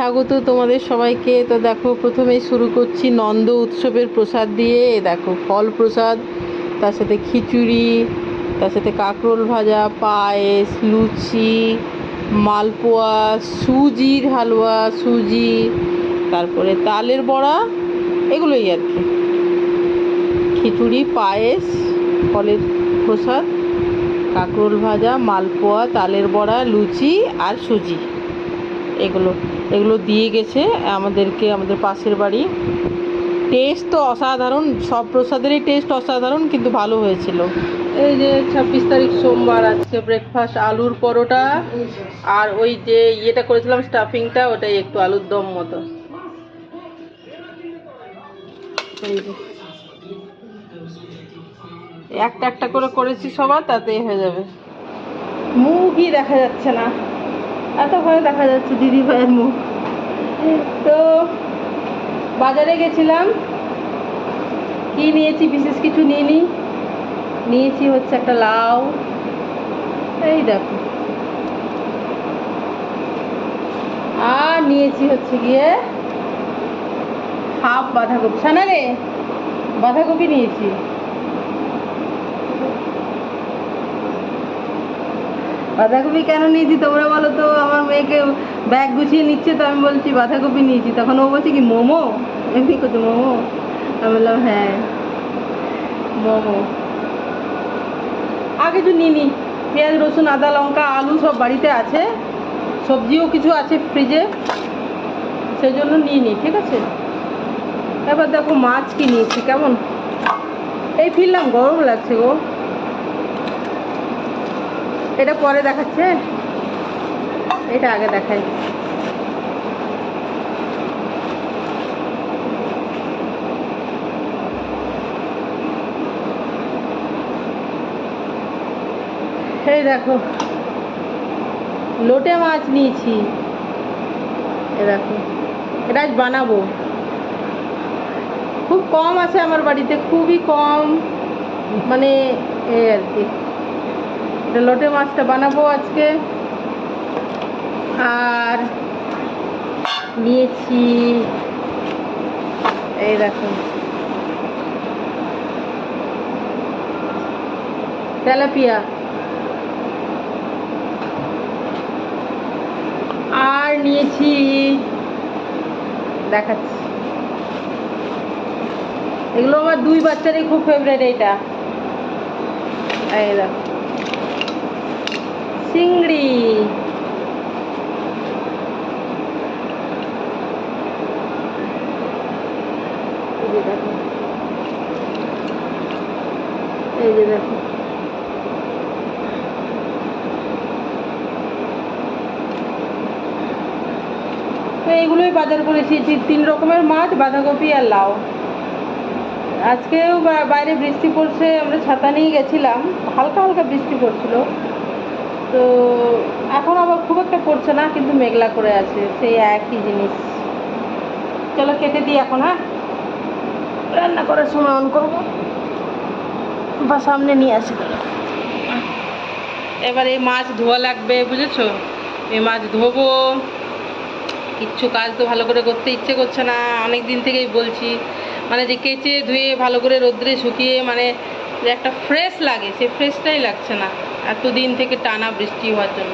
স্বাগত তোমাদের সবাইকে। তো দেখো, প্রথমেই শুরু করছি নন্দ উৎসবের প্রসাদ দিয়ে। দেখো, ফল প্রসাদ, তার সাথে খিচুড়ি, তার সাথে কাঁকরোল ভাজা, পায়েস, লুচি, মালপোয়া, সুজির হালুয়া, সুজি, তারপরে তালের বড়া, এগুলোই আর কি। খিচুড়ি, পায়েস, ফলের প্রসাদ, কাঁকরোল ভাজা, মালপোয়া, তালের বড়া, লুচি আর সুজি, এগুলো। এগুলো দিয়ে গেছে আমাদেরকে আমাদের পাশের বাড়ি। টেস্ট তো অসাধারণ সব প্রসাদেরই টেস্ট অসাধারণ কিন্তু ভালো হয়েছিল। এই যে ছাব্বিশ তারিখ সোমবার আজকে ব্রেকফাস্ট আলুর পরোটা আর ওই যে ইয়েটা করেছিলাম স্টাফিংটা ওটাই একটু আলুর দম মতো। একটা একটা করে করেছি সবার তাতে হয়ে যাবে। মুখই দেখা যাচ্ছে না। এত ভয় দেখা যাচ্ছে দিদি ভাইয়ের মুখ। তো বাজারে গেছিলাম। কি নিয়েছি? বিশেষ কিছু নিইনি। নিয়েছি হচ্ছে একটা লাউ। এই দেখো। আর নিয়েছি হচ্ছে গিয়ে হাফ বাঁধাকপি। সানা রে, বাঁধাকপি নিয়েছি। বাঁধাকপি কেন নিয়েছি তোমরা বলো তো? আমার মেয়েকে ব্যাগ গুছিয়ে নিচ্ছে তো আমি বলছি, বাঁধাকপি নিয়েছি। তখন ও বলছে কি, মোমো? এমনি করছে মোমো? আমি বললাম হ্যাঁ মোমো। আর কিছু নিইনি। পেঁয়াজ, রসুন, আদা, লঙ্কা, আলু সব বাড়িতে আছে। সবজিও কিছু আছে ফ্রিজে সেই জন্য নিয়ে নিই ঠিক আছে? এবার দেখো মাছ কি নিয়েছি, কেমন? এই ফিরলাম, গরম লাগছে গো। এটা পরে দেখাচ্ছে এটা আগে দেখাই। এই দেখো, লোটে মাছ নিয়েছি। এ দেখো, এটা আজ বানাবো। খুব কম আছে আমার বাড়িতে, খুবই কম। মানে এই আর কি। এটা লোটে মাছটা বানাবো আজকে। আর নিয়েছি, এই দেখো। তেলাপিয়া। আর নিয়েছি, দেখাচ্ছি। এগুলো আমার দুই বাচ্চারই খুব ফেভারেট এইটা। এই দেখো। চিংড়ি এইগুলোই বাজার করেছি। তিন রকমের মাছ, বাঁধাকপি আর লাউ। আজকেও বাইরে বৃষ্টি পড়ছে, আমরা ছাতা নিয়ে গেছিলাম। হালকা হালকা বৃষ্টি পড়ছিল। তো এখন আবার খুব একটা পড়ছে না কিন্তু মেঘলা করে আছে সেই একই জিনিস। চলো কেটে দিই এখন হ্যাঁ? রান্না করার সময় অন করব। বা সামনে নিয়ে আসি। এবার এই মাছ ধোয়া লাগবে বুঝেছ? এই মাছ ধোবো। কিচ্ছু কাজ তো ভালো করে করতে ইচ্ছে করছে না। অনেক দিন থেকেই বলছি মানে যে কেচে ধুয়ে ভালো করে রোদ্রে শুকিয়ে মানে যে একটা ফ্রেশ লাগে সেই ফ্রেশটাই লাগছে না। এত দিন থেকে টানা বৃষ্টি হওয়ার জন্য।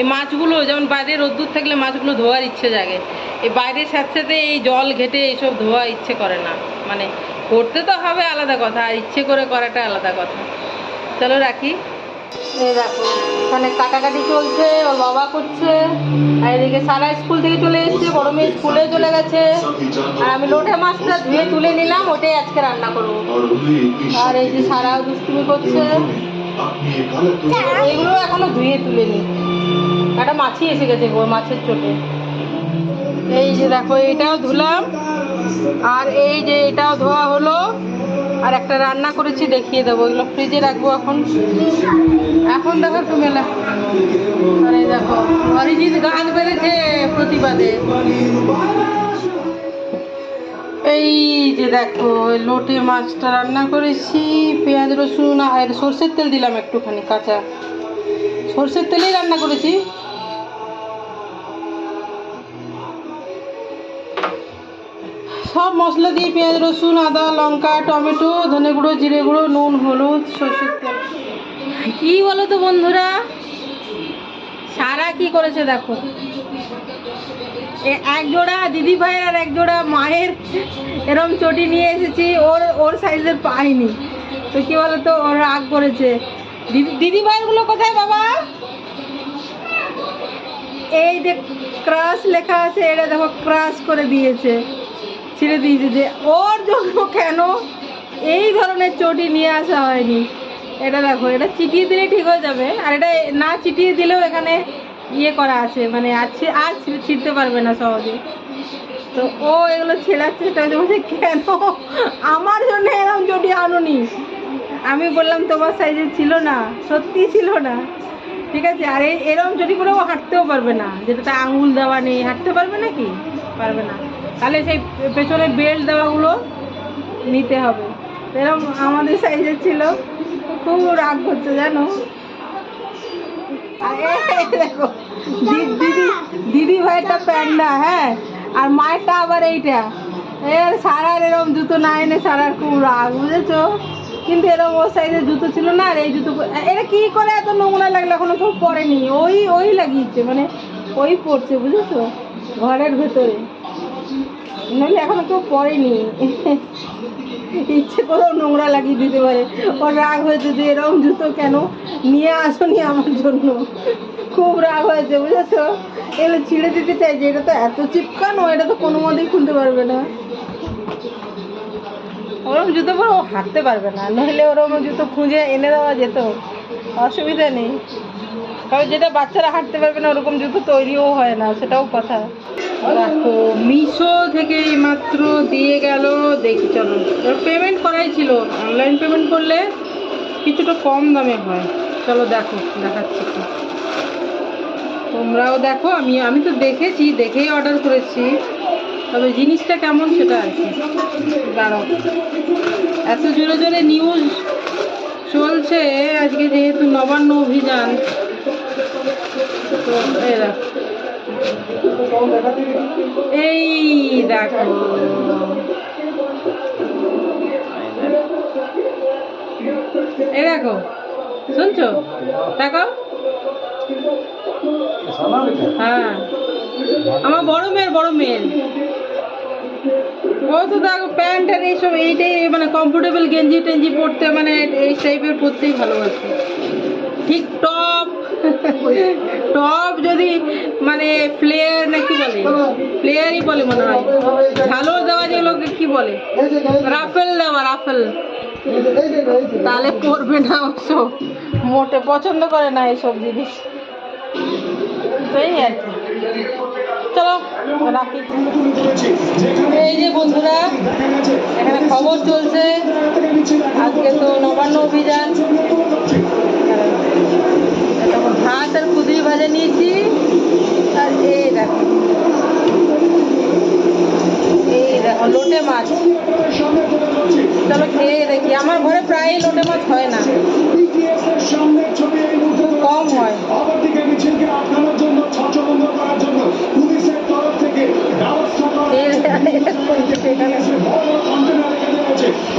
এই মাছগুলো যেমন বাইরে রোদ্দুর থাকলে মাছগুলো ধোয়ার ইচ্ছে জাগে। এই বাইরের সাথে এই জল ঘেটে এইসব ধোয়া ইচ্ছে করে না। মানে করতে তো হবে আলাদা কথা, আর ইচ্ছে করে করাটা আলাদা কথা। চলো রাখি। দেখো, এখানে কাটাকাটি চলছে, ওর বাবা করছে। আর এদিকে সারা স্কুল থেকে চলে এসেছে, বড় মেয়ে স্কুলে চলে গেছে। আর আমি লোটে মাছটা ধুয়ে তুলে নিলাম, ওটাই আজকে রান্না করব। আর এই যে সারা দুষ্টুমি করছে। এগুলো এখনও ধুয়ে তুলে নি একটা মাছি এসে গেছে মাছের চোটে। এই যে দেখো, এটাও ধুলাম। আর এই যে এটাও ধোয়া হলো। আর একটা রান্না করেছি, দেখিয়ে দেবো। এগুলো ফ্রিজে রাখব এখন। এখন দেখো একটু মেলা। দেখো, অরিজিৎ গান বেড়েছে প্রতিবাদে। এই যে দেখো লোটে মাছটা রান্না করেছি, পেঁয়াজ, রসুন আর সর্ষের তেল দিলাম একটুখানি, কাঁচা। সর্ষের তেলেই রান্না করেছি। সব মশলা দিয়ে পেঁয়াজ, রসুন, আদা, লঙ্কা, টমেটো, ধনে গুঁড়ো, জিরে গুঁড়ো, নুন, হলুদ, সর্ষের তেল। কি বলো তো বন্ধুরা? সারা কি করেছে দেখো? এক জোড়া দিদি ভাই আর এক জোড়া মায়ের এরম চটি নিয়ে এসেছি। ওর ওর সাইজের পাইনি। তো কি বলতো, ওর রাগ করেছে। দিদি দিদি ভাইগুলো কোথায় বাবা? এই যে ক্রাশ লেখা আছে, এটা দেখো ক্রাশ করে দিয়েছে। ছিঁড়ে দিয়েছে যে, ওর জন্য কেন এই ধরনের চটি নিয়ে আসা হয়নি? এটা দেখো, এটা চিটিয়ে দিলে ঠিক হয়ে যাবে। আর এটা না চিটিয়ে দিলেও এখানে ইয়ে করা আছে মানে আছে আর ছিঁড়তে পারবে না সহজে। তো ও এগুলো ছেঁড়ার চেষ্টা করছে বলছে কেন? আমার জন্য এরকম চটি আনুনি। আমি বললাম, তোমার সাইজে ছিল না, সত্যি ছিল না। ঠিক আছে, আর এই এরকম চটি করে ও হাঁটতেও পারবে না। যেটাতে আঙুল দেওয়া নেই, হাঁটতে পারবে নাকি? পারবে না। তাহলে সেই পেছনে বেল্ট দেওয়াগুলো নিতে হবে। এরকম আমাদের সাইজের ছিল। খুব রাগ করছে, জানো? দেখো, দিদি দিদি ভাইয়েরটা প্যান্ডা হ্যাঁ আর মায়েরটা আবার এইটা। এর সারার এরকম জুতো না এনে সারার খুব রাগ, বুঝেছ? কিন্তু এরকম ওর সাইজের জুতো ছিল না, আর এই জুতো এটা কি করে এত নোংরা লাগল এখনও কেউ পরেনি? ওই ওই লাগিয়েছে মানে ওই পড়ছে বুঝেছ? ঘরের ভেতরে। নইলে এখনও কেউ পরেনি। ইচ্ছে করেও নোংরা লাগিয়ে দিতে পারে। ওর রাগ হয়েছে যে এরকম জুতো কেন নিয়ে আসনি আমার জন্য? খুব রাগ হয়েছে, বুঝেছ? এগুলো ছিঁড়ে দিতে চাইছে এটা তো এত চিপকানো, এটা তো কোনো মতেই খুলতে পারবে না। ওরকম জুতো পরে ও হাঁটতে পারবে না, নইলে ওরকম জুতো খুঁজে এনে দেওয়া যেত। অসুবিধা নেই। তবে যেটা বাচ্চারা হাঁটতে পারবে না, ওরকম জুতো তৈরিও হয় না, সেটাও কথা। দেখো, মিশো থেকে মাত্র দিয়ে গেল, দেখি চলো। পেমেন্ট করাই ছিল। অনলাইন পেমেন্ট করলে কিছুটা কম দামে হয়। চলো দেখো, দেখাচ্ছি তোমরাও দেখো, আমি আমি তো দেখেছি, দেখেই অর্ডার করেছি। তবে জিনিসটা কেমন সেটা আর কি। দাঁড়াও। এত জোরে জোরে নিউজ চলছে, আজকে যেহেতু নবান্ন অভিযান এই দেখো। এই দেখো। শুনছো? দেখো। হ্যাঁ। আমার বড় মেয়ের বড় মেয়ের। ও তো দেখো, প্যান্ট আর এইসব, এইটাই মানে কমফোর্টেবল গেঞ্জি টেঞ্জি পরতে মানে এই টাইপের পরতেই ভালোবাসে। ঠিক টপ টপ যদি মানে প্লেয়ার না কি বলে? প্লেয়ারই বলে মনে হয়। ঝালর দেওয়া যেগুলোকে কি বলে? রাফেল দেওয়া রাফেল। তাহলে করবে না অবশ্য। মোটে পছন্দ করে না এইসব জিনিস। চলো এই যে বন্ধুরা, এখানে খবর চলছে। আজকে তো নবান্ন অভিযান। ভাত আর কুদরি ভাজা নিয়েছি। আর এই দেখো। এই দেখো, লোটে মাছ। চলো খেয়ে দেখি। আমার ঘরে প্রায় লোটে মাছ হয় না। খুব কম হয়।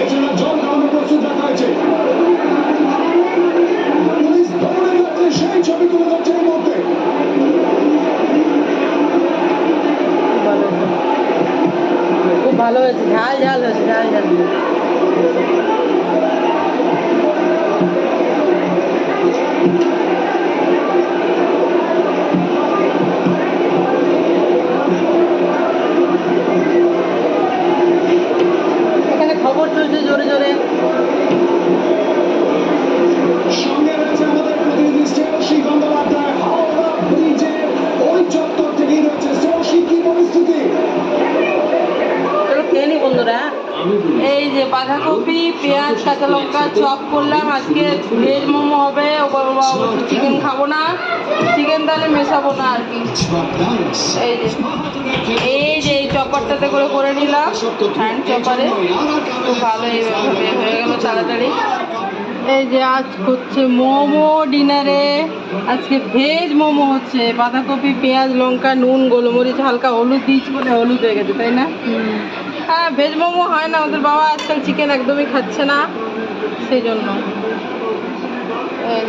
এছাড়া জল প্রস্তুত রাখা হয়েছে। দৌড়ে সেই ছবি তুলে ধরছে এই মুহূর্তে। খুব ভালো হয়েছে, ঝাল ঝাল হয়েছে, ঝাল ঝাল। বাঁধাকপি পেঁয়াজ, কাঁচা লঙ্কা, চপ করলাম। আজকে ভেজ মোমো হবে চিকেন খাব না চিকেন তাহলে মেশাবো না আর কি। এই যে এই যে এই চপারটাতে করে করে নিলাম। হ্যান্ড চপারে। খুব ভালো এইভাবে হয়ে গেল তাড়াতাড়ি। এই যে আজ হচ্ছে মোমো ডিনারে। আজকে ভেজ মোমো হচ্ছে। বাঁধাকপি, পেঁয়াজ, লঙ্কা, নুন, গোলমরিচ, হালকা হলুদ দিয়েছি বলে হলুদ হয়ে গেছে, তাই না? হ্যাঁ ভেজ মোমো হয় না ওদের বাবা আজকাল চিকেন একদমই খাচ্ছে না সেই জন্য।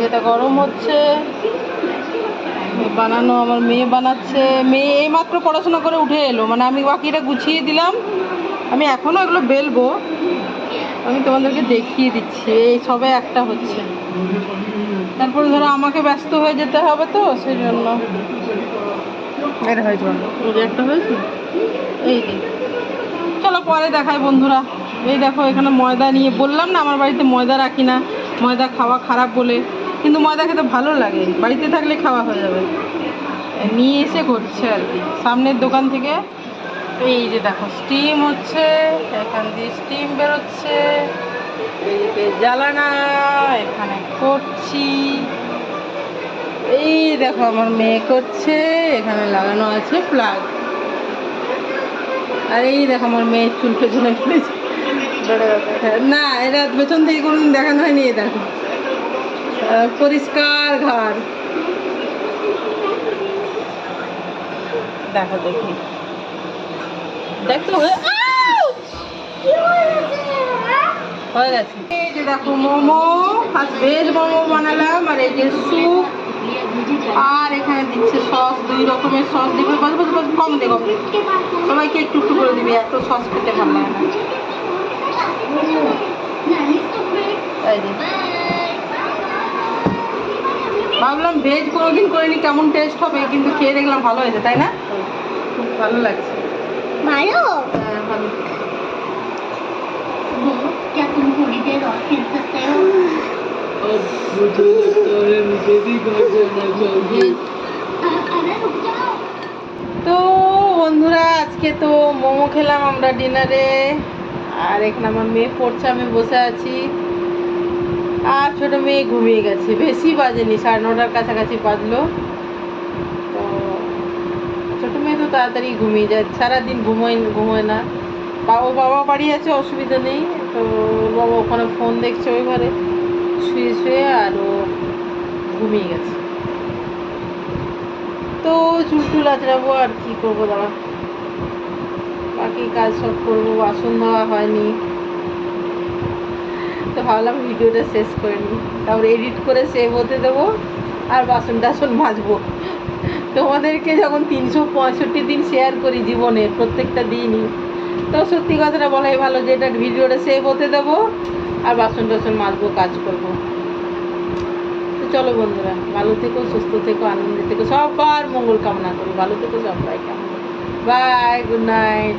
যেটা গরম হচ্ছে বানানো আমার মেয়ে বানাচ্ছে। মেয়ে এইমাত্র পড়াশোনা করে উঠে এলো মানে আমি বাকিটা গুছিয়ে দিলাম। আমি এখনও এগুলো বেলবো। আমি তোমাদেরকে দেখিয়ে দিচ্ছি এই সবে একটা হচ্ছে। তারপরে ধরো আমাকে ব্যস্ত হয়ে যেতে হবে তো সেই জন্য। এটা হয়েছে একটা হয়েছে? এই চলো পরে দেখাই বন্ধুরা। এই দেখো, এখানে ময়দা নিয়ে, বললাম না আমার বাড়িতে ময়দা রাখি না, ময়দা খাওয়া খারাপ বলে, কিন্তু ময়দা খেতে ভালো লাগে, বাড়িতে থাকলে খাওয়া হয়ে যাবে। নিয়ে এসে করছে আর কি, সামনের দোকান থেকে। এই যে দেখো স্টিম হচ্ছে, এখান দিয়ে স্টিম বেরোচ্ছে জ্বালানা, এখানে করছি। এই দেখো, আমার মেয়ে করছে, এখানে লাগানো আছে প্লাগ আর, এই দেখো আমার মেয়ের চুল পেছনে ফেলেছে। না, এটা পেছন থেকে কোনোদিন দেখানো হয়নি দেখো। পরিষ্কার ঘর দেখো, দেখি। দেখো হয়ে হয়ে গেছে। দেখো, মোমো, ফার্স্ট ভেজ মোমো বানালাম, আর এই যে আর এখানে দিচ্ছে সস দুই রকমের সস। দিবে বস বস কম দে কম সবাইকে একটু একটু করে দিবি এত সস খেতে ভালো লাগে না। ভাবলাম ভেজ কোনোদিন করিনি কেমন টেস্ট হবে কিন্তু খেয়ে দেখলাম ভালো হয়েছে তাই না? খুব ভালো লাগছে। ভালো? হ্যাঁ ভালো। তো বন্ধুরা, আজকে তো মোমো খেলাম আমরা ডিনারে। আর এখানে আমার মেয়ে পড়ছে, আমি বসে আছি। আর ছোট মেয়ে ঘুমিয়ে গেছে। বেশি বাজেনি, সাড়ে নটার কাছাকাছি বাজলো। তো ছোট মেয়ে তো তাড়াতাড়ি ঘুমিয়ে যায়। সারাদিন ঘুমোয় ঘুমোয় না। বাবা বাবা বাড়ি আছে, অসুবিধা নেই। তো বাবা ওখানে ফোন দেখছে ওই ঘরে। শুয়ে শুয়ে আর ও ঘুমিয়ে গেছে। তো চুল টুল আঁচড়াবো আর কি করব দাঁড়া। বাকি কাজ সব করব, বাসন ধোয়া হয়নি। তো ভাবলাম ভিডিওটা শেষ করে নিই। তারপর এডিট করে সেভ হতে দেবো আর বাসন টাসন মাজবো। তোমাদেরকে যখন তিনশো পঁয়ষট্টি দিন শেয়ার করি জীবনে, প্রত্যেকটা দিনই। তো সত্যি কথাটা বলাই ভালো যে এটা ভিডিওটা সেভ হতে দেবো। আর বাসন টাসন মাজবো, কাজ করব। তো চলো বন্ধুরা, ভালো থেকো, সুস্থ থেকো, আনন্দে থেকো, সবার মঙ্গল কামনা করি। ভালো থেকো, সবাই কেমন? Bye good night